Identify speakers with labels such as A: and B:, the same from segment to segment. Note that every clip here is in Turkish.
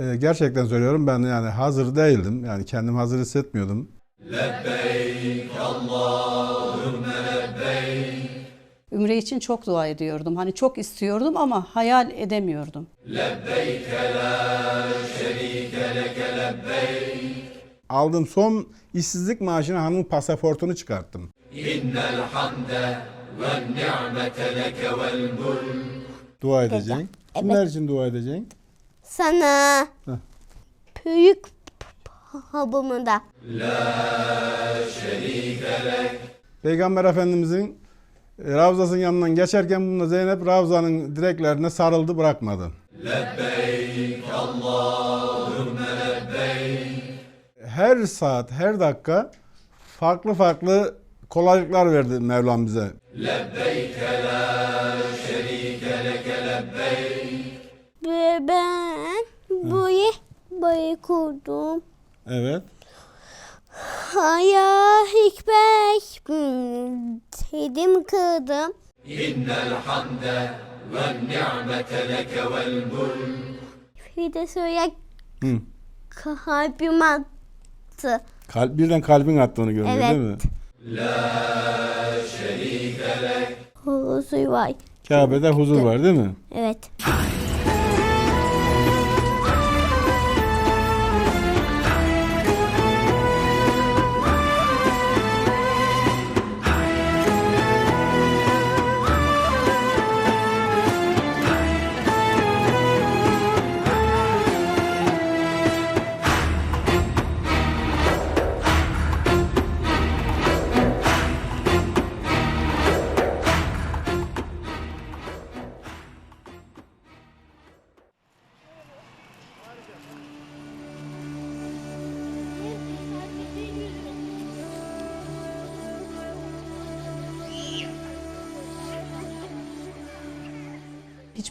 A: Ee, gerçekten söylüyorum ben yani hazır değildim. Yani kendim hazır hissetmiyordum.
B: Ümre için çok dua ediyordum. Hani çok istiyordum ama hayal edemiyordum.
A: Aldığım son işsizlik maaşına hanımın pasaportunu çıkarttım. Dua edeceksin. Kimler için dua edeceksin?
C: Sana.
A: Heh.
C: Büyük babamı
A: Peygamber Efendimizin Ravzasının yanından geçerken bunda Zeynep Ravza'nın direklerine sarıldı bırakmadı. Her saat, her dakika farklı farklı kolaylıklar verdi Mevlam bize.
C: Ve ben burayı burayı kurdum.
A: Evet.
C: Hayal hikmet dedim kırdım. Bir de söyle
A: Hı.
C: kalbim attı.
A: Kalp, birden kalbin attı onu görünce
C: Evet.
A: değil mi?
C: Huzur var.
A: Kabe'de huzur var değil mi?
C: Evet.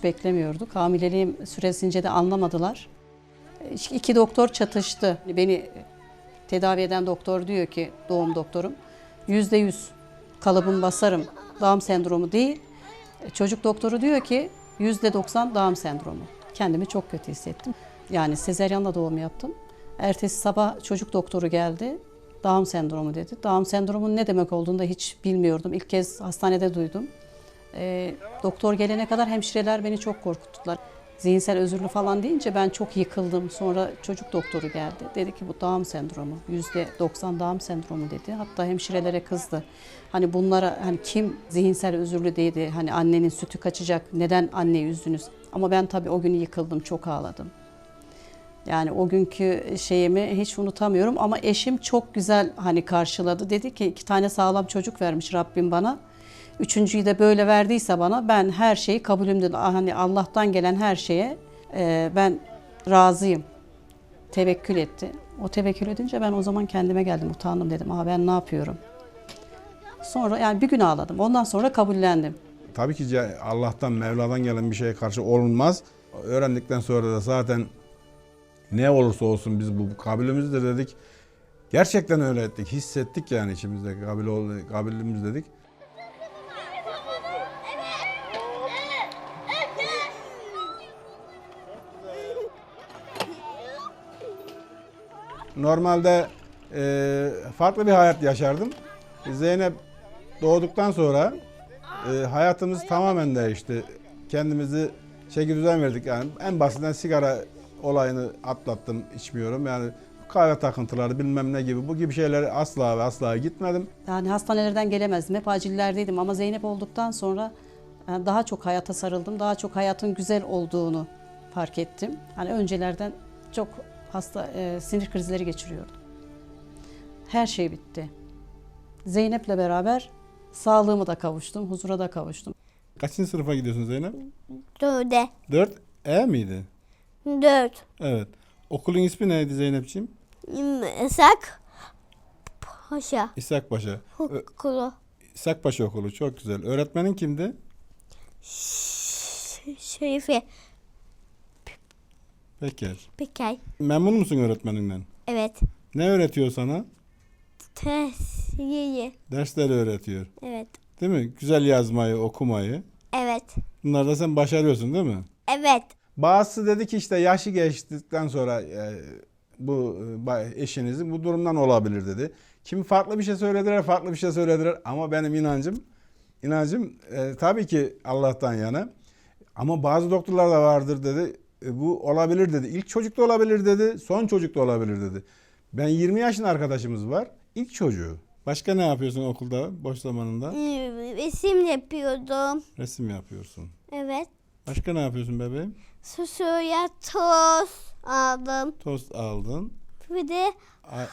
B: Beklemiyorduk. Hamileliğim süresince de anlamadılar. İki doktor çatıştı. Beni tedavi eden doktor diyor ki doğum doktorum yüzde yüz kalıbım basarım Down sendromu değil. Çocuk doktoru diyor ki yüzde doksan Down sendromu. Kendimi çok kötü hissettim. Yani sezeryanla doğum yaptım. Ertesi sabah çocuk doktoru geldi. Down sendromu dedi. Down sendromunun ne demek olduğunu da hiç bilmiyordum. İlk kez hastanede duydum. Ee, doktor gelene kadar hemşireler beni çok korkuttular. Zihinsel özürlü falan deyince ben çok yıkıldım. Sonra çocuk doktoru geldi. Dedi ki bu Down sendromu. Yüzde 90 Down sendromu dedi. Hatta hemşirelere kızdı. Hani bunlara hani kim zihinsel özürlü değildi. Hani annenin sütü kaçacak. Neden anneyi üzdünüz? Ama ben tabii o gün yıkıldım. Çok ağladım. Yani o günkü şeyimi hiç unutamıyorum ama eşim çok güzel hani karşıladı. Dedi ki iki tane sağlam çocuk vermiş Rabbim bana. Üçüncüyü de böyle verdiyse bana ben her şeyi kabulümde hani Allah'tan gelen her şeye e, ben razıyım. Tevekkül etti. O tevekkül edince ben o zaman kendime geldim utandım dedim. Aa ben ne yapıyorum? Sonra yani bir gün ağladım. Ondan sonra kabullendim.
A: Tabii ki Allah'tan, Mevla'dan gelen bir şeye karşı olunmaz. Öğrendikten sonra da zaten ne olursa olsun biz bu kabilümüzdür dedik. Gerçekten öyle ettik. Hissettik yani içimizde kabil kabilimiz dedik. Normalde e, farklı bir hayat yaşardım. Zeynep doğduktan sonra e, hayatımız tamamen değişti. Kendimizi çeki düzen verdik yani. En basitinden sigara olayını atlattım, içmiyorum. Yani kahve takıntıları bilmem ne gibi bu gibi şeylere asla ve asla gitmedim.
B: Yani hastanelerden gelemezdim. Hep acillerdeydim ama Zeynep olduktan sonra e, daha çok hayata sarıldım. Daha çok hayatın güzel olduğunu fark ettim. Hani öncelerden çok hasta e, sinir krizleri geçiriyordum. Her şey bitti. Zeynep'le beraber sağlığımı da kavuştum, huzura da kavuştum.
A: Kaçıncı sınıfa gidiyorsun Zeynep?
C: Dörde.
A: 4 E miydi?
C: Dört.
A: Evet. Okulun ismi neydi Zeynep'ciğim?
C: Isak. Paşa.
A: İshak Paşa.
C: Okulu.
A: İshak Paşa Okulu çok güzel. Öğretmenin kimdi?
C: Şerife.
A: Peki.
C: Pekay.
A: Memnun musun öğretmeninden?
C: Evet.
A: Ne öğretiyor sana?
C: Tesiri.
A: Dersleri öğretiyor.
C: Evet.
A: Değil mi? Güzel yazmayı, okumayı.
C: Evet.
A: Bunlarda sen başarıyorsun değil mi?
C: Evet.
A: Bazısı dedi ki işte yaşı geçtikten sonra e, bu e, eşinizin bu durumdan olabilir dedi. Kimi farklı bir şey söylediler, farklı bir şey söylediler ama benim inancım inancım e, tabii ki Allah'tan yana. Ama bazı doktorlar da vardır dedi. E, bu olabilir dedi. İlk çocuk da olabilir dedi. Son çocuk da olabilir dedi. Ben 20 yaşın arkadaşımız var. İlk çocuğu. Başka ne yapıyorsun okulda boş zamanında?
C: Resim yapıyordum.
A: Resim yapıyorsun.
C: Evet.
A: Başka ne yapıyorsun bebeğim?
C: Susuya toz aldım.
A: Tost aldın.
C: Bir de
A: Ay,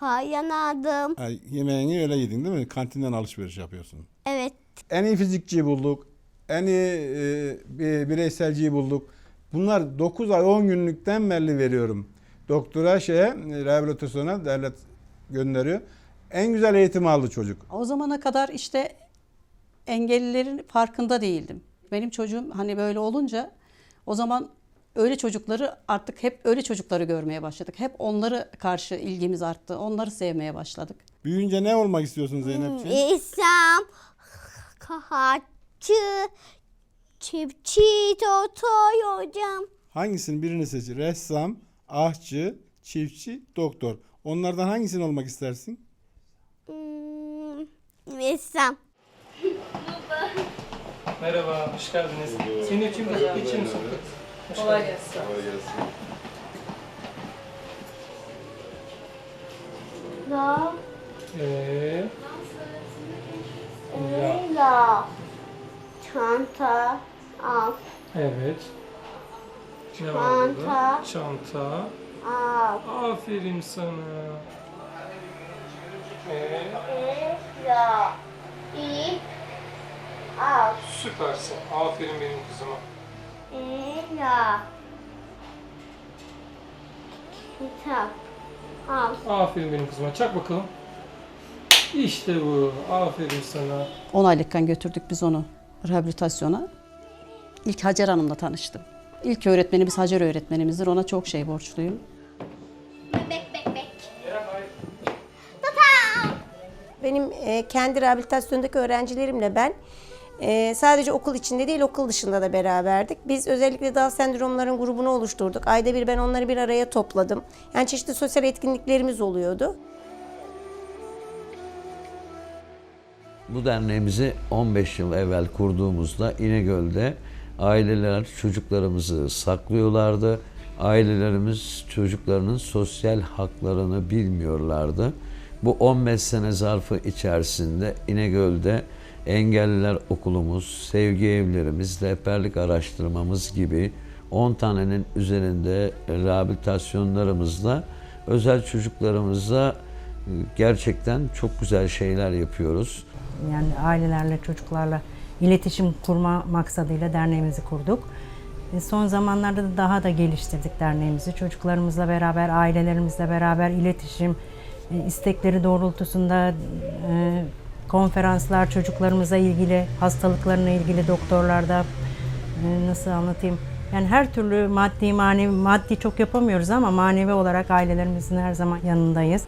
C: hayvan aldım.
A: ay, yemeğini öyle yedin değil mi? Kantinden alışveriş yapıyorsun.
C: Evet.
A: En iyi fizikçiyi bulduk. En iyi e, bir bireyselciyi bulduk. Bunlar 9 ay 10 günlükten belli veriyorum. Doktora şeye rehabilitasyona devlet gönderiyor. En güzel eğitim aldı çocuk.
B: O zamana kadar işte engellilerin farkında değildim. Benim çocuğum hani böyle olunca o zaman öyle çocukları artık hep öyle çocukları görmeye başladık. Hep onları karşı ilgimiz arttı. Onları sevmeye başladık.
A: Büyüyünce ne olmak istiyorsun Zeynepciğim?
C: İslam, kahatçı, çiftçi, doktor hocam.
A: Hangisini birini seç. Ressam, ahçı, çiftçi, doktor. Onlardan hangisini olmak istersin?
C: Hmm, İslam.
D: Merhaba, hoş geldiniz. Senin için bir geçir misin? Hoş
B: Kolay
D: geldin.
B: gelsin.
C: La,
D: Ee, Ya.
C: la. Çanta, al,
D: evet. Ne var burada?
C: Çanta.
D: Çanta.
C: al.
D: Aferin sana. Ee,
C: La, ip, al.
D: süpersin. Aferin benim kızıma.
C: La. Kitap, al.
D: Aferin benim kızıma. Çak bakalım. İşte bu. Aferin sana.
B: 10 aylıkken götürdük biz onu rehabilitasyona. İlk Hacer Hanım'la tanıştım. İlk öğretmenimiz Hacer öğretmenimizdir. Ona çok şey borçluyum.
C: Bek bek bek.
E: Benim e, kendi rehabilitasyondaki öğrencilerimle ben e, sadece okul içinde değil okul dışında da beraberdik. Biz özellikle Down sendromların grubunu oluşturduk. Ayda bir ben onları bir araya topladım. Yani çeşitli sosyal etkinliklerimiz oluyordu.
F: Bu derneğimizi 15 yıl evvel kurduğumuzda İnegöl'de aileler çocuklarımızı saklıyorlardı. Ailelerimiz çocuklarının sosyal haklarını bilmiyorlardı. Bu 15 sene zarfı içerisinde İnegöl'de engelliler okulumuz, sevgi evlerimiz, rehberlik araştırmamız gibi 10 tanenin üzerinde rehabilitasyonlarımızla özel çocuklarımıza e, gerçekten çok güzel şeyler yapıyoruz.
G: Yani ailelerle, çocuklarla iletişim kurma maksadıyla derneğimizi kurduk. E, Son zamanlarda da daha da geliştirdik derneğimizi. Çocuklarımızla beraber, ailelerimizle beraber iletişim e, istekleri doğrultusunda e, konferanslar, çocuklarımıza ilgili, hastalıklarına ilgili doktorlarda nasıl anlatayım? Yani her türlü maddi, manevi, maddi çok yapamıyoruz ama manevi olarak ailelerimizin her zaman yanındayız.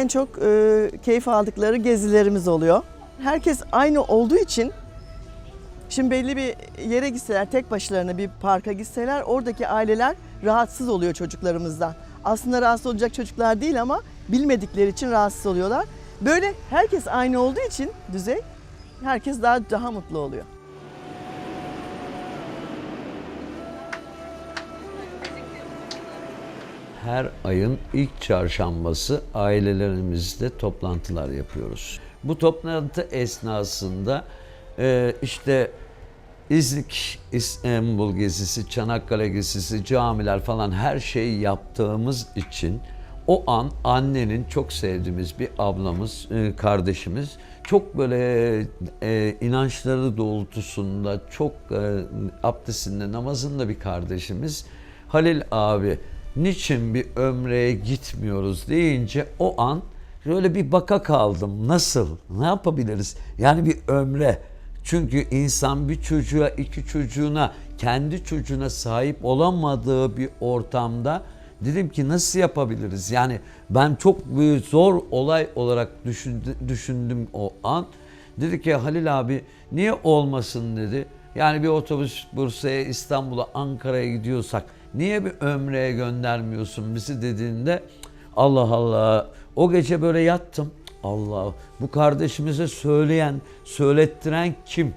H: En çok e, keyif aldıkları gezilerimiz oluyor. Herkes aynı olduğu için şimdi belli bir yere gitseler tek başlarına bir parka gitseler oradaki aileler rahatsız oluyor çocuklarımızdan. Aslında rahatsız olacak çocuklar değil ama bilmedikleri için rahatsız oluyorlar. Böyle herkes aynı olduğu için düzey herkes daha daha mutlu oluyor.
F: Her ayın ilk çarşambası ailelerimizle toplantılar yapıyoruz. Bu toplantı esnasında e, işte İznik İstanbul gezisi, Çanakkale gezisi, camiler falan her şeyi yaptığımız için o an annenin çok sevdiğimiz bir ablamız, e, kardeşimiz çok böyle e, inançları doğrultusunda çok e, abdestinde, namazında bir kardeşimiz Halil abi niçin bir ömreye gitmiyoruz deyince o an böyle bir baka kaldım. Nasıl? Ne yapabiliriz? Yani bir ömre. Çünkü insan bir çocuğa, iki çocuğuna, kendi çocuğuna sahip olamadığı bir ortamda Dedim ki nasıl yapabiliriz? Yani ben çok büyük zor olay olarak düşündü- düşündüm o an. Dedi ki Halil abi niye olmasın dedi. Yani bir otobüs Bursa'ya, İstanbul'a, Ankara'ya gidiyorsak niye bir ömreye göndermiyorsun bizi dediğinde Allah Allah o gece böyle yattım. Allah bu kardeşimize söyleyen, söylettiren kim?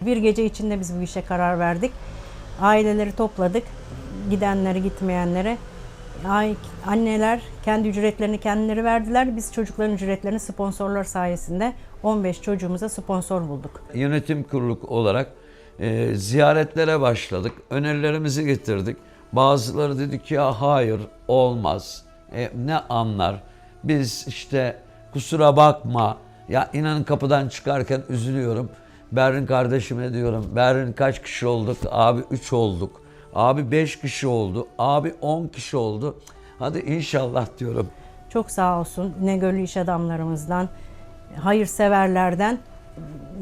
G: Bir gece içinde biz bu işe karar verdik. Aileleri topladık. Gidenleri gitmeyenlere. Anneler kendi ücretlerini kendileri verdiler. Biz çocukların ücretlerini sponsorlar sayesinde 15 çocuğumuza sponsor bulduk.
F: yönetim kurulu olarak e, ziyaretlere başladık. Önerilerimizi getirdik. Bazıları dedi ki ya hayır olmaz. E, ne anlar? Biz işte kusura bakma. Ya inanın kapıdan çıkarken üzülüyorum. Berrin kardeşime diyorum. Berrin kaç kişi olduk? Abi 3 olduk. Abi 5 kişi oldu. Abi 10 kişi oldu. Hadi inşallah diyorum.
G: Çok sağ olsun İnegöl'lü iş adamlarımızdan, hayırseverlerden.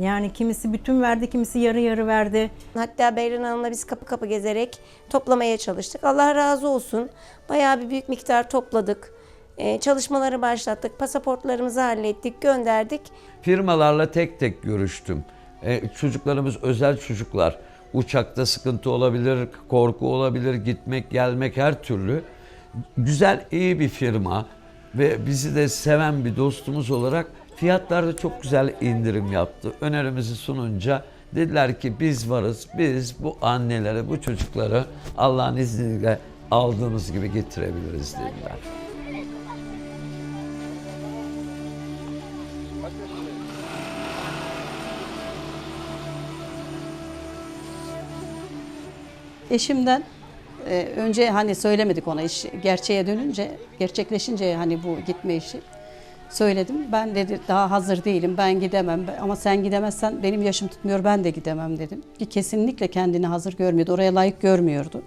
G: Yani kimisi bütün verdi, kimisi yarı yarı verdi.
E: Hatta Beyran Hanım'la biz kapı kapı gezerek toplamaya çalıştık. Allah razı olsun. Bayağı bir büyük miktar topladık. Ee, çalışmaları başlattık. Pasaportlarımızı hallettik, gönderdik.
F: Firmalarla tek tek görüştüm. E, çocuklarımız özel çocuklar. Uçakta sıkıntı olabilir, korku olabilir, gitmek gelmek her türlü. Güzel, iyi bir firma ve bizi de seven bir dostumuz olarak fiyatlarda çok güzel indirim yaptı. Önerimizi sununca dediler ki biz varız, biz bu annelere, bu çocukları Allah'ın izniyle aldığımız gibi getirebiliriz dediler.
B: Eşimden e, önce hani söylemedik ona iş gerçeğe dönünce, gerçekleşince hani bu gitme işi söyledim. Ben dedi daha hazır değilim, ben gidemem ama sen gidemezsen benim yaşım tutmuyor, ben de gidemem dedim. Ki kesinlikle kendini hazır görmüyordu, oraya layık görmüyordu.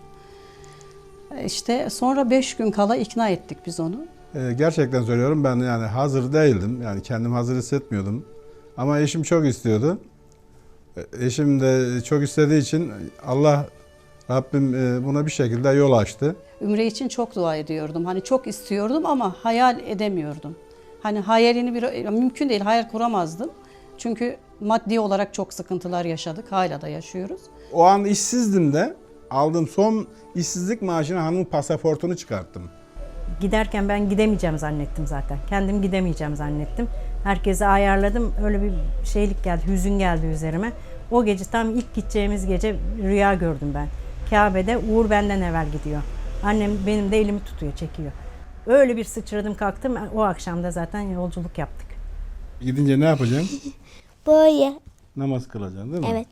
B: E, İşte sonra beş gün kala ikna ettik biz onu.
A: Ee, gerçekten söylüyorum ben yani hazır değildim. Yani kendim hazır hissetmiyordum. Ama eşim çok istiyordu. Ee, Eşim de çok istediği için Allah Rabbim e, buna bir şekilde yol açtı.
B: Ümre için çok dua ediyordum. Hani çok istiyordum ama hayal edemiyordum. Hani hayalini bir mümkün değil, hayal kuramazdım. Çünkü maddi olarak çok sıkıntılar yaşadık, hala da yaşıyoruz.
A: O an işsizdim de aldığım son işsizlik maaşına hanımın pasaportunu çıkarttım.
G: Giderken ben gidemeyeceğim zannettim zaten. Kendim gidemeyeceğim zannettim. Herkese ayarladım. Öyle bir şeylik geldi, hüzün geldi üzerime. O gece tam ilk gideceğimiz gece rüya gördüm ben. Kabe'de Uğur benden evvel gidiyor. Annem benim de elimi tutuyor, çekiyor. Öyle bir sıçradım kalktım. O akşam da zaten yolculuk yaptık.
A: Gidince ne yapacaksın?
C: Böyle.
A: Namaz kılacaksın değil mi?
C: Evet.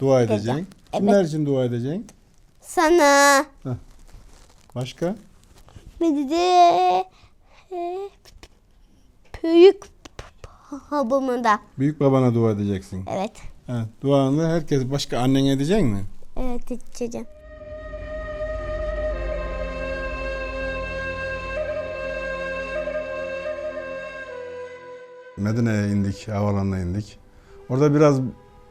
A: Dua edeceksin.
C: Evet.
A: Kimler için dua edeceksin?
C: Sana.
A: Başka?
C: Bir de e, büyük babamda.
A: Büyük babana dua edeceksin.
C: Evet.
A: Evet, duanı herkes başka annene edecek mi?
C: Evet içeceğim.
A: Medine'ye indik, havalanına indik. Orada biraz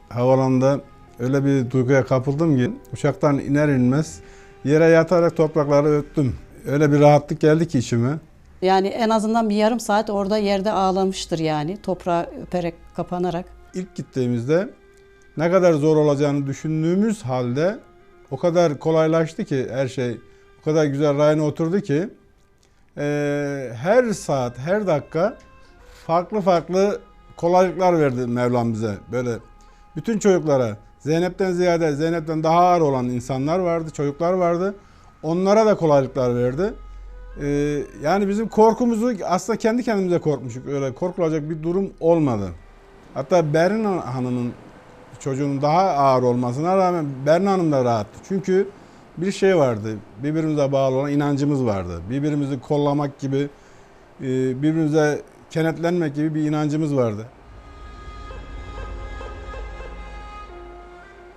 A: havalanda öyle bir duyguya kapıldım ki uçaktan iner inmez yere yatarak toprakları öptüm. Öyle bir rahatlık geldi ki içime.
B: Yani en azından bir yarım saat orada yerde ağlamıştır yani. Toprağı öperek, kapanarak.
A: İlk gittiğimizde ne kadar zor olacağını düşündüğümüz halde o kadar kolaylaştı ki her şey. O kadar güzel rayına oturdu ki eee, her saat, her dakika farklı farklı kolaylıklar verdi Mevlam bize. Böyle bütün çocuklara Zeynep'ten ziyade Zeynep'ten daha ağır olan insanlar vardı, çocuklar vardı. Onlara da kolaylıklar verdi. Ee, yani bizim korkumuzu aslında kendi kendimize korkmuşuk. Öyle korkulacak bir durum olmadı. Hatta Berin Hanım'ın çocuğunun daha ağır olmasına rağmen Berin Hanım da rahattı. Çünkü bir şey vardı. Birbirimize bağlı olan inancımız vardı. Birbirimizi kollamak gibi, e, birbirimize kenetlenmek gibi bir inancımız vardı.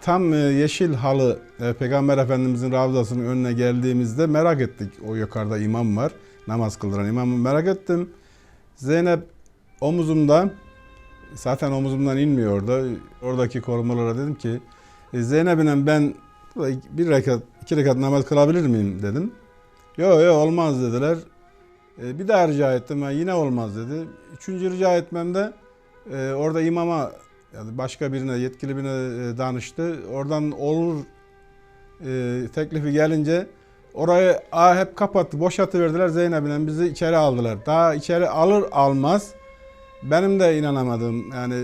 A: Tam e, yeşil halı e, Peygamber Efendimizin Ravzası'nın önüne geldiğimizde merak ettik. O yukarıda imam var. Namaz kıldıran imamı merak ettim. Zeynep omuzumda zaten omuzumdan inmiyor orada. Oradaki korumalara dedim ki "E, Zeynep'le ben bir rekat, iki rekat namaz kılabilir miyim dedim. Yok yok olmaz dediler. E, bir daha rica ettim. "Ha, Yine olmaz dedi. Üçüncü rica etmemde e, orada imama yani başka birine yetkili birine danıştı. Oradan olur teklifi gelince orayı a, hep kapattı. Boşaltıverdiler Zeynep'le bizi içeri aldılar. Daha içeri alır almaz benim de inanamadım. Yani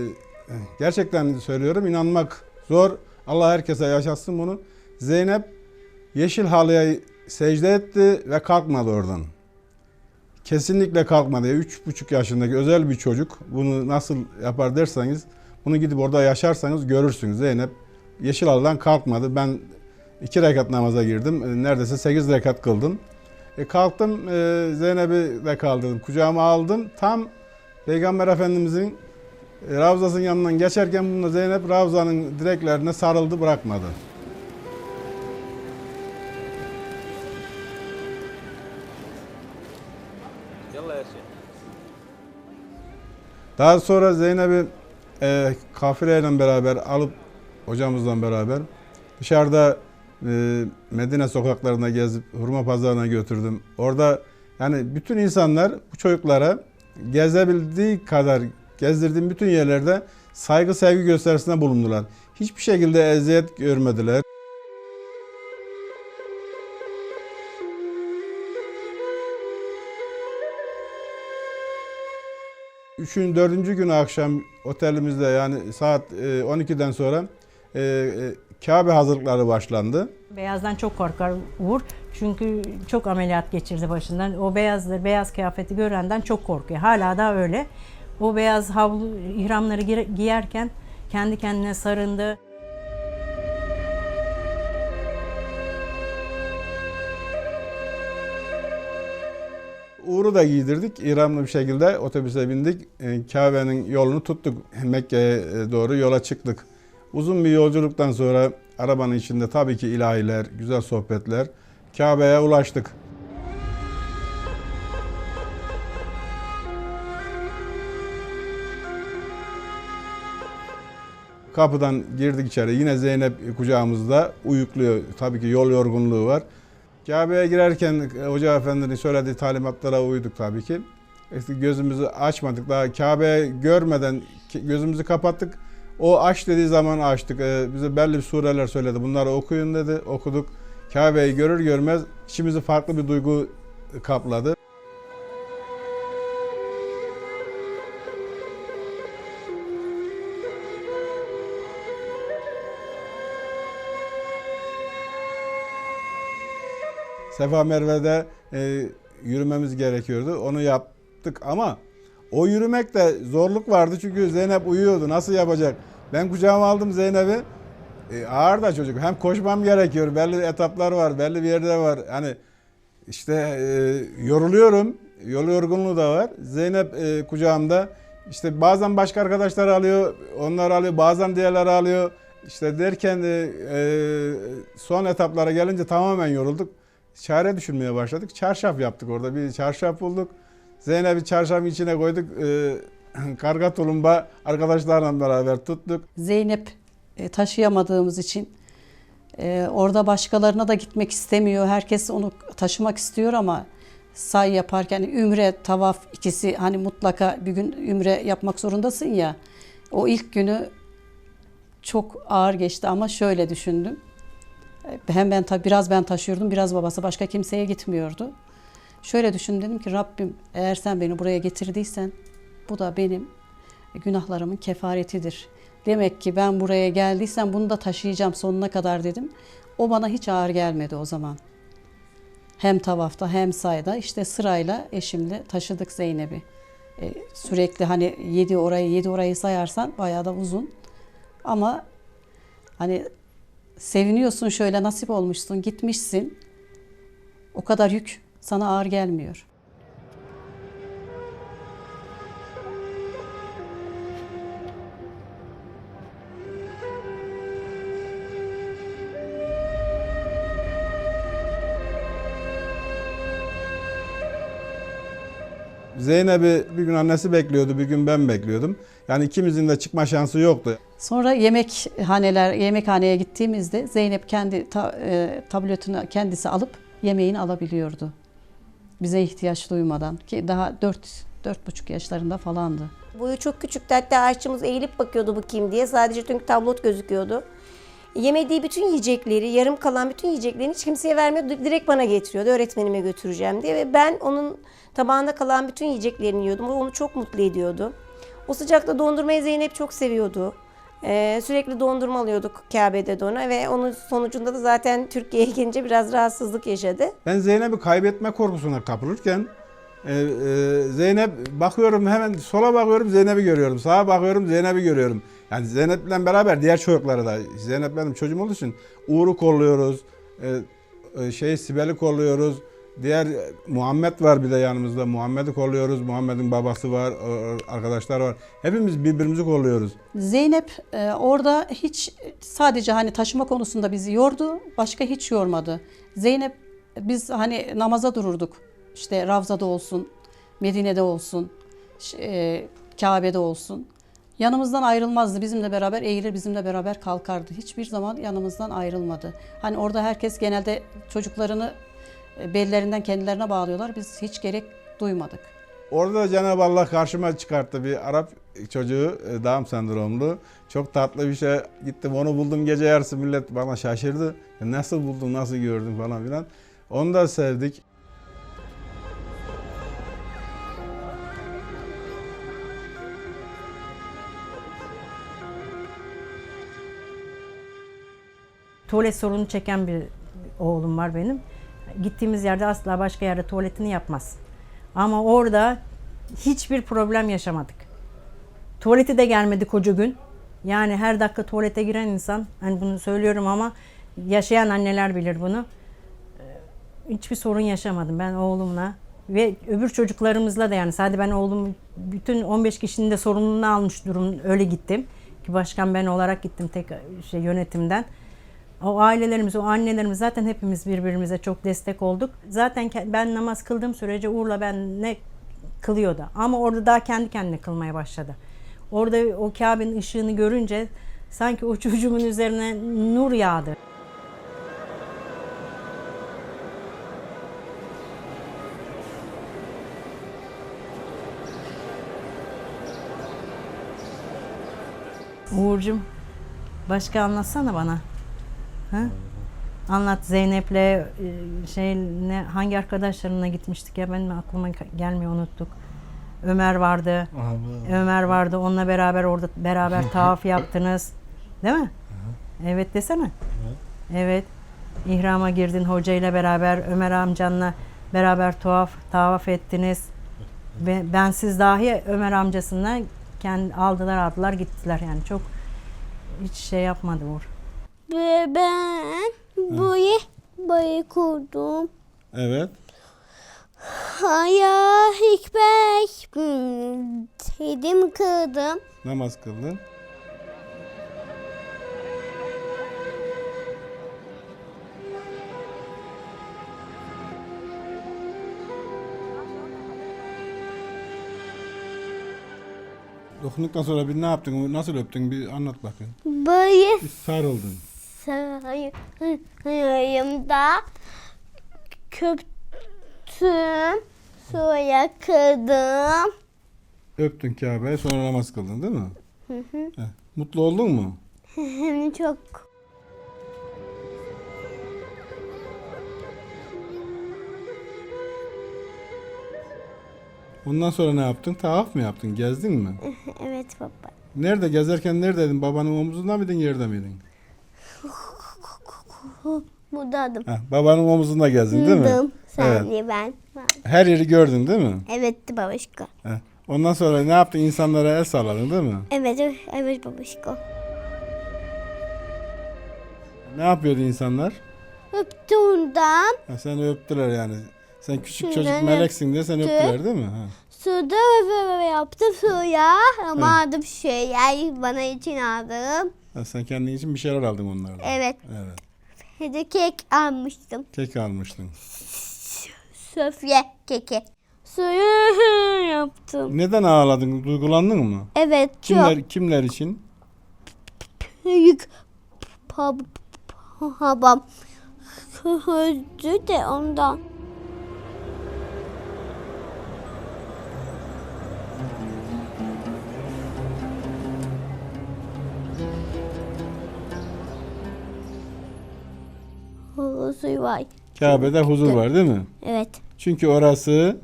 A: e, gerçekten söylüyorum inanmak zor. Allah herkese yaşatsın bunu. Zeynep yeşil halıya secde etti ve kalkmadı oradan. Kesinlikle kalkmadı. Üç buçuk yaşındaki özel bir çocuk bunu nasıl yapar derseniz bunu gidip orada yaşarsanız görürsünüz. Zeynep yeşil halıdan kalkmadı. Ben iki rekat namaza girdim. E, Neredeyse sekiz rekat kıldım. E, kalktım e, Zeynep'i de kaldırdım. Kucağıma aldım. Tam Peygamber Efendimizin e, Ravzasının yanından geçerken bununla Zeynep Ravza'nın direklerine sarıldı bırakmadı. Daha sonra Zeynep'i e, kafileyle beraber alıp hocamızla beraber dışarıda e, Medine sokaklarına gezip hurma pazarına götürdüm. Orada yani bütün insanlar bu çocuklara gezebildiği kadar gezdirdiğim bütün yerlerde saygı sevgi gösterisinde bulundular. Hiçbir şekilde eziyet görmediler. Üçün dördüncü günü akşam otelimizde yani saat e, 12'den sonra e, e, Kabe hazırlıkları başlandı.
G: Beyazdan çok korkar Uğur. Çünkü çok ameliyat geçirdi başından. O beyazdır, beyaz kıyafeti görenden çok korkuyor. Hala da öyle. O beyaz havlu ihramları giyerken kendi kendine sarındı.
A: Uğur'u da giydirdik. İranlı bir şekilde otobüse bindik. E, Kabe'nin yolunu tuttuk. Mekke'ye doğru yola çıktık. Uzun bir yolculuktan sonra arabanın içinde tabii ki ilahiler, güzel sohbetler. Kabe'ye ulaştık. Kapıdan girdik içeri. Yine Zeynep kucağımızda uyukluyor. Tabii ki yol yorgunluğu var. Kabe'ye girerken Hoca Efendi'nin söylediği talimatlara uyduk tabii ki. İşte gözümüzü açmadık. Daha Kabe'yi görmeden gözümüzü kapattık. O aç dediği zaman açtık. Ee, bize belli sureler söyledi. Bunları okuyun dedi. Okuduk. Kabe'yi görür görmez içimizi farklı bir duygu kapladı. Sefa Merve'de e, yürümemiz gerekiyordu. Onu yaptık ama o yürümekte zorluk vardı çünkü Zeynep uyuyordu. Nasıl yapacak? Ben kucağıma aldım Zeynep'i. E, ağır da çocuk. Hem koşmam gerekiyor. Belli etaplar var. Belli bir yerde var. Hani işte e, yoruluyorum. Yol yorgunluğu da var. Zeynep e, kucağımda. İşte bazen başka arkadaşlar alıyor. Onlar alıyor. Bazen diğerleri alıyor. İşte derken e, e, son etaplara gelince tamamen yorulduk. Çare düşünmeye başladık. Çarşaf yaptık orada. Bir çarşaf bulduk. Zeynep'i çarşafın içine koyduk. E, karga tulumba arkadaşlarla beraber tuttuk.
B: Zeynep e, taşıyamadığımız için e, orada başkalarına da gitmek istemiyor. Herkes onu taşımak istiyor ama say yaparken ümre, tavaf ikisi hani mutlaka bir gün ümre yapmak zorundasın ya. O ilk günü çok ağır geçti ama şöyle düşündüm. E, Hem ben biraz ben taşıyordum, biraz babası başka kimseye gitmiyordu. Şöyle düşündüm dedim ki Rabbim eğer sen beni buraya getirdiysen bu da benim günahlarımın kefaretidir. Demek ki ben buraya geldiysem bunu da taşıyacağım sonuna kadar dedim. O bana hiç ağır gelmedi o zaman. Hem tavafta hem sayda işte sırayla eşimle taşıdık Zeynep'i. E, sürekli hani yedi orayı yedi orayı sayarsan bayağı da uzun. Ama hani seviniyorsun şöyle nasip olmuşsun gitmişsin. O kadar yük sana ağır gelmiyor.
A: Zeynep'i bir gün annesi bekliyordu, bir gün ben bekliyordum. Yani ikimizin de çıkma şansı yoktu.
B: Sonra yemekhaneler, yemekhaneye gittiğimizde Zeynep kendi ta, e, tabletini kendisi alıp yemeğini alabiliyordu. Bize ihtiyaç duymadan ki daha 4 dört buçuk yaşlarında falandı.
E: Boyu çok küçüktü hatta aşçımız eğilip bakıyordu bu kim diye. Sadece çünkü tablot gözüküyordu. Yemediği bütün yiyecekleri, yarım kalan bütün yiyeceklerini hiç kimseye vermiyordu. Direkt bana getiriyordu öğretmenime götüreceğim diye. Ve ben onun tabağında kalan bütün yiyeceklerini yiyordum. O onu çok mutlu ediyordu. O sıcakta dondurmayı Zeynep çok seviyordu. Ee, sürekli dondurma alıyorduk Kabe'de de ona ve onun sonucunda da zaten Türkiye'ye gelince biraz rahatsızlık yaşadı.
A: Ben Zeynep'i kaybetme korkusuna kapılırken e, e, Zeynep bakıyorum hemen sola bakıyorum Zeynep'i görüyorum. Sağa bakıyorum Zeynep'i görüyorum. Yani Zeynep'le beraber diğer çocukları da Zeynep benim çocuğum olduğu için Uğur'u kolluyoruz. E, e, şey Sibel'i kolluyoruz. Diğer e, Muhammed var bir de yanımızda. Muhammed'i kolluyoruz. Muhammed'in babası var, arkadaşlar var. Hepimiz birbirimizi kolluyoruz.
B: Zeynep e, orada hiç sadece hani taşıma konusunda bizi yordu, başka hiç yormadı. Zeynep biz hani namaza dururduk. İşte Ravza'da olsun, Medine'de olsun, e, Kabe'de olsun. Yanımızdan ayrılmazdı. Bizimle beraber eğilir, bizimle beraber kalkardı. Hiçbir zaman yanımızdan ayrılmadı. Hani orada herkes genelde çocuklarını bellerinden kendilerine bağlıyorlar. Biz hiç gerek duymadık.
A: Orada da Cenab-ı Allah karşıma çıkarttı bir Arap çocuğu e, Down sendromlu. Çok tatlı bir şey. Gittim onu buldum gece yarısı millet bana şaşırdı. "Ya Nasıl buldun, nasıl gördün falan filan. Onu da sevdik.
G: Tuvalet sorunu çeken bir oğlum var benim. Gittiğimiz yerde asla başka yerde tuvaletini yapmaz. Ama orada hiçbir problem yaşamadık. Tuvaleti de gelmedi koca gün. Yani her dakika tuvalete giren insan, hani bunu söylüyorum ama yaşayan anneler bilir bunu. Ee, Hiçbir sorun yaşamadım ben oğlumla ve öbür çocuklarımızla da yani sadece ben oğlum bütün 15 kişinin de sorumluluğunu almış durum öyle gittim. Ki başkan ben olarak gittim tek şey yönetimden. O ailelerimiz, o annelerimiz zaten hepimiz birbirimize çok destek olduk. Zaten ben namaz kıldığım sürece Uğur'la ben ne kılıyordu. Ama orada daha kendi kendine kılmaya başladı. Orada o Kabe'nin ışığını görünce sanki o çocuğumun üzerine nur yağdı. Uğur'cum başka anlatsana bana. Ha? Anlat Zeynep'le e, şey ne hangi arkadaşlarına gitmiştik ya benim aklıma gelmiyor unuttuk. Ömer vardı. Ömer vardı. Onunla beraber orada beraber tavaf yaptınız. Değil mi? Evet desene. Evet. İhrama girdin hocayla beraber Ömer amcanla beraber tavaf tavaf ettiniz. Ve ben siz dahi Ömer amcasına kendi aldılar aldılar gittiler yani çok hiç şey yapmadı Uğur.
C: Ve ben burayı burayı kurdum.
A: Evet.
C: Ben hmm, dedim kırdım.
A: Namaz kıldın. Dokunduktan sonra bir ne yaptın, nasıl öptün bir anlat bakayım.
C: Böyle
A: Bir sarıldın.
C: Sayımda köptüm. Sonra kırdım.
A: Öptün Kabe'yi sonra namaz kıldın değil mi? Heh. Mutlu oldun mu?
C: Çok
A: Ondan sonra ne yaptın? Tavaf mı yaptın? Gezdin mi?
C: evet baba.
A: Nerede? Gezerken neredeydin? Babanın omuzunda mıydın, yerde miydin?
C: Buradaydım.
A: Heh, babanın omuzunda gezdin değil mi?
C: Buldum. Sen
A: Evet.
C: ben.
A: Her yeri gördün değil mi?
C: Evet babuşko.
A: Ondan sonra ne yaptın? İnsanlara el salladın değil mi?
C: Evet evet babuşko.
A: Ne yapıyordu insanlar?
C: Öptü ondan.
A: Ha, seni öptüler yani. Sen küçük çocuk meleksin diye seni
C: öptü.
A: öptüler değil mi? Ha.
C: Suda ve yaptım suya. Ama aldım şeyler bana için aldım.
A: Ha, sen kendin için bir şeyler aldın onlardan.
C: Evet.
A: Evet.
C: De kek almıştım.
A: Kek almıştın.
C: Sofya keki. suyu yaptım.
A: Neden ağladın? Duygulandın mı?
C: Evet çok.
A: Kimler kimler için?
C: Büyük babam öldü de ondan. Suyu var.
A: Kabe'de huzur var değil mi?
C: Evet.
A: Çünkü orası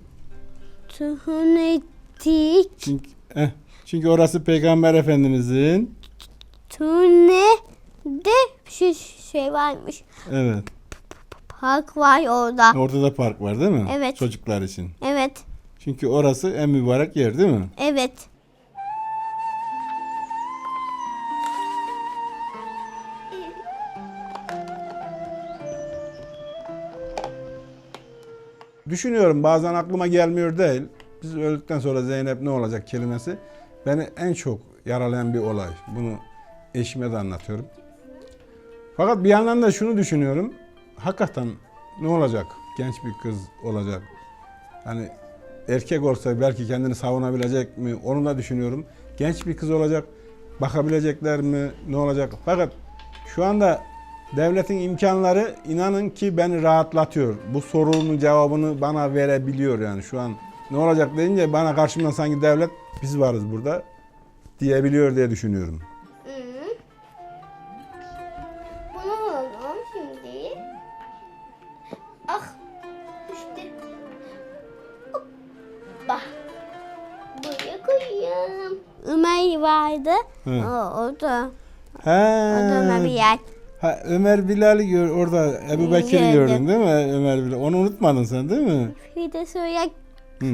C: Tunetik.
A: çünkü, eh, çünkü orası Peygamber Efendimizin
C: Tune de bir şey, şey varmış.
A: evet.
C: Park var orada.
A: Orada da park var değil mi?
C: Evet.
A: Çocuklar için.
C: Evet.
A: Çünkü orası en mübarek yer değil mi?
C: Evet.
A: Düşünüyorum bazen aklıma gelmiyor değil. Biz öldükten sonra Zeynep ne olacak kelimesi beni en çok yaralayan bir olay. Bunu eşime de anlatıyorum. Fakat bir yandan da şunu düşünüyorum. Hakikaten ne olacak? Genç bir kız olacak. Hani erkek olsa belki kendini savunabilecek mi? Onu da düşünüyorum. Genç bir kız olacak. Bakabilecekler mi? Ne olacak? Fakat şu anda devletin imkanları inanın ki beni rahatlatıyor. Bu sorunun cevabını bana verebiliyor yani şu an. Ne olacak deyince bana karşımdan sanki devlet biz varız burada diyebiliyor diye düşünüyorum.
C: Bunu alalım şimdi. Ah. İşte. Hoppa. Buraya koyayım. Ömer vardı.
A: Hı.
C: O, o da.
A: He.
C: O da Ömer bir yer.
A: Ha, Ömer Bilal'i gör orada Ebu Bekir'i
C: Gördüm.
A: gördün değil mi Ömer Bilal? Onu unutmadın sen değil mi?
C: Bir de söyle
A: Hı.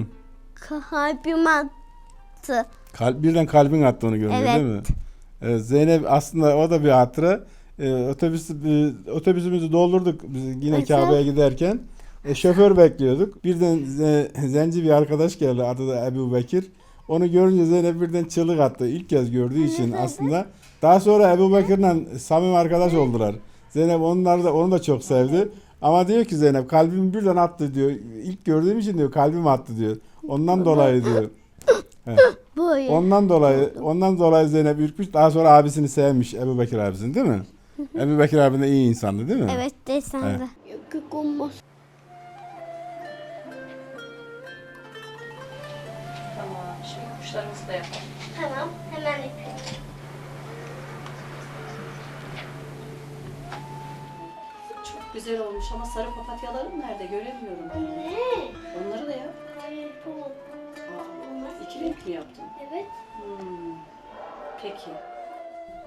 C: kalbim attı.
A: Kalp, birden kalbin attı onu görünce
C: Evet.
A: değil mi? Evet, Zeynep aslında o da bir hatıra. Ee, otobüs, e, otobüsümüzü doldurduk biz yine
C: Nasıl?
A: Kabe'ye giderken. E, şoför bekliyorduk. Birden ze- zenci bir arkadaş geldi adı da Ebu Bekir. Onu görünce Zeynep birden çığlık attı. İlk kez gördüğü için aslında. Daha sonra Ebu Bekir'le samimi arkadaş oldular. Zeynep onlar da onu da çok sevdi. Ama diyor ki Zeynep kalbim birden attı diyor. İlk gördüğüm için diyor kalbim attı diyor. Ondan dolayı diyor.
C: Böyle.
A: Ondan dolayı ondan dolayı Zeynep ürkmüş. Daha sonra abisini sevmiş. Ebu Bekir abisini değil mi? Ebu Bekir abin de iyi insandı değil mi?
C: Evet
A: Evet.
C: de. Yok olmaz.
B: Kuşlarımızı da yapalım.
C: Tamam hemen yapıyorum.
B: Çok güzel olmuş ama sarı papatyalarım nerede göremiyorum.
C: Ne?
B: Onları da yap.
C: Hayır bu.
B: Aa, iki renk mi yaptın?
C: Evet.
B: Hmm. Peki.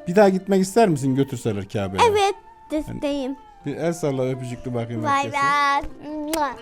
A: Bir daha gitmek ister misin götürseler Kabe'ye?
C: Evet desteyim.
A: Bir el salla öpücüklü bakayım
C: Bay
A: herkese.
C: bay.